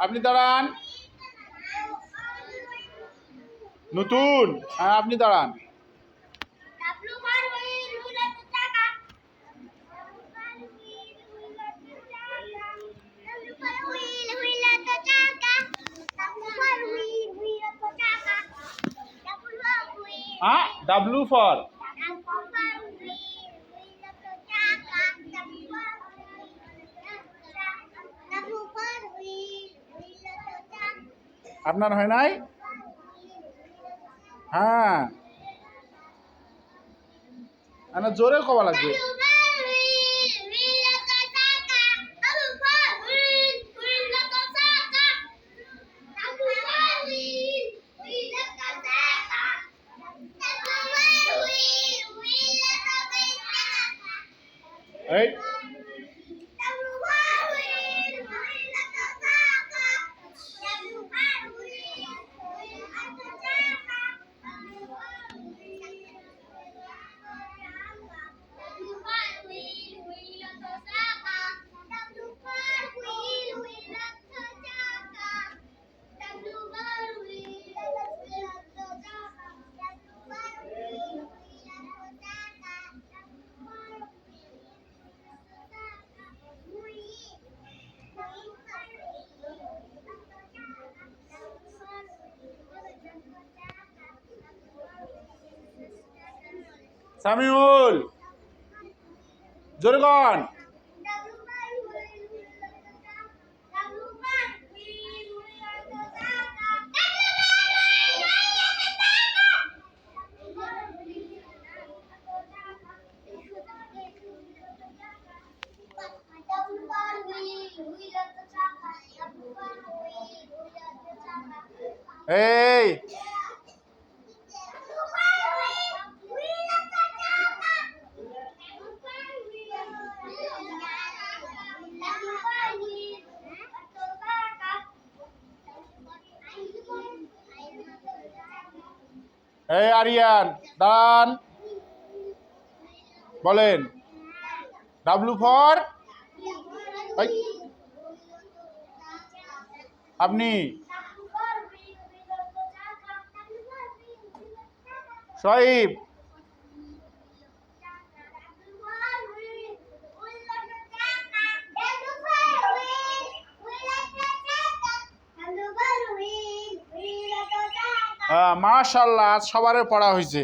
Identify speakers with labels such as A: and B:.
A: আপনি দাঁড়ান। নতুন। হ্যাঁ আপনি দাঁড়ান। হ্যাঁ ডাব্লু ফর আপনার হয় নাই? হ্যাঁ। না জোরে কবা লাগবে। এই সামিউল। জোরে কন এই আরিয়ান দান বলেন। ডাব্লু ফর আপনি। শহীব মাশাল্লাহ আজ সবারই পড়া হয়েছে